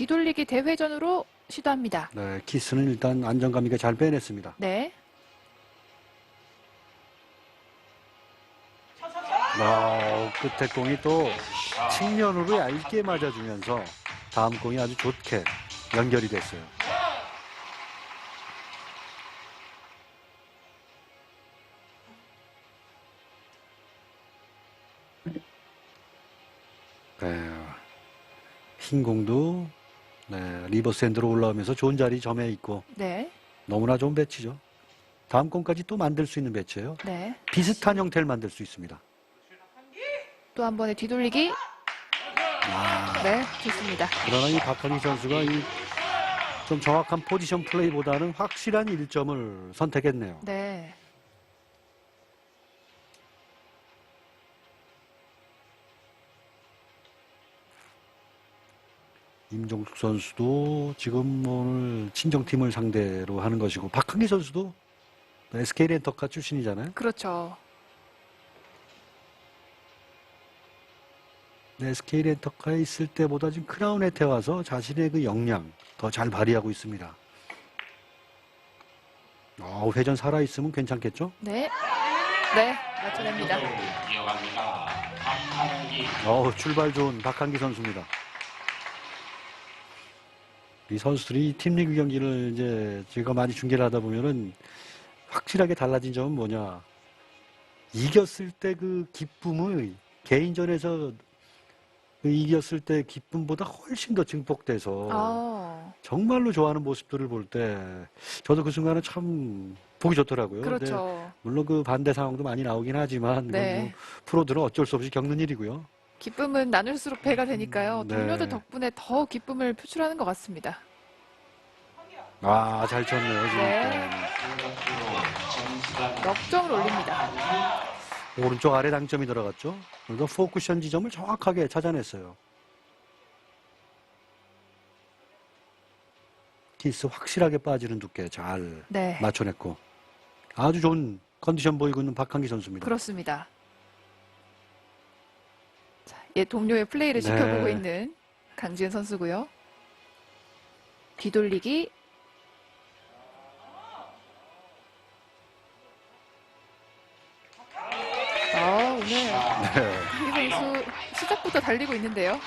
뒤돌리기 대회전으로 시도합니다. 네, 키스는 일단 안정감 있게 잘 빼냈습니다. 네. 아, 끝에 공이 또 측면으로 얇게 맞아주면서 다음 공이 아주 좋게 연결이 됐어요. 네, 흰 공도 네, 리버스핸드로 올라오면서 좋은 자리 점에 있고 네. 너무나 좋은 배치죠. 다음 공까지 또 만들 수 있는 배치예요. 네. 비슷한 형태를 만들 수 있습니다. 또 한 번의 뒤돌리기. 아, 네. 좋습니다. 그러나 이 박한희 선수가 이 좀 정확한 포지션 플레이보다는 확실한 일점을 선택했네요. 네. 임종숙 선수도 지금 오늘 친정팀을 상대로 하는 것이고 박한기 선수도 SK 렌터카 출신이잖아요. 그렇죠. 네, SK 렌터카에 있을 때보다 지금 크라운에테 와서 자신의 그 역량 더 잘 발휘하고 있습니다. 어, 회전 살아 있으면 괜찮겠죠? 네. 네. 맞춰냅니다. 어, 출발 좋은 박한기 선수입니다. 이 선수들이 팀리그 경기를 이제 제가 많이 중계를 하다 보면은 확실하게 달라진 점은 뭐냐. 이겼을 때 그 기쁨의 개인전에서 그 이겼을 때 기쁨보다 훨씬 더 증폭돼서 어. 정말로 좋아하는 모습들을 볼 때 저도 그 순간은 참 보기 좋더라고요. 그렇죠. 물론 그 반대 상황도 많이 나오긴 하지만 네. 뭐 프로들은 어쩔 수 없이 겪는 일이고요. 기쁨은 나눌수록 배가 되니까요. 네. 동료들 덕분에 더 기쁨을 표출하는 것 같습니다. 아, 잘 쳤네요, 지금. 네. 역점을 올립니다. 오른쪽 아래 당점이 들어갔죠. 그리고 포쿠션 지점을 정확하게 찾아냈어요. 키스 확실하게 빠지는 두께 잘 네. 맞춰냈고 아주 좋은 컨디션 보이고 있는 박한기 선수입니다. 그렇습니다. 자, 예, 동료의 플레이를 네. 지켜보고 있는 강지은 선수고요. 뒤돌리기. 아, 오늘 네. 강지 선수 시작부터 달리고 있는데요.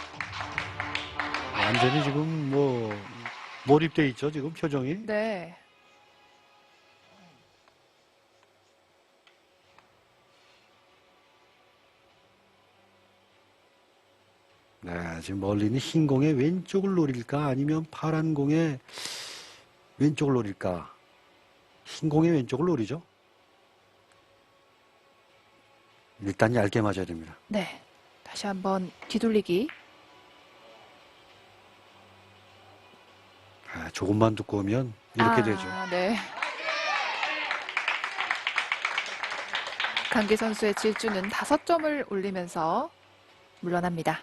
완전히 지금 뭐 몰입돼 있죠, 지금 표정이. 네. 네, 지금 멀리는 흰 공의 왼쪽을 노릴까 아니면 파란 공의 왼쪽을 노릴까? 흰 공의 왼쪽을 노리죠. 일단 얇게 맞아야 됩니다. 네. 다시 한번 뒤돌리기. 아, 조금만 두꺼우면 이렇게 아, 되죠. 네. 강기 선수의 질주는 다섯 점을 올리면서 물러납니다.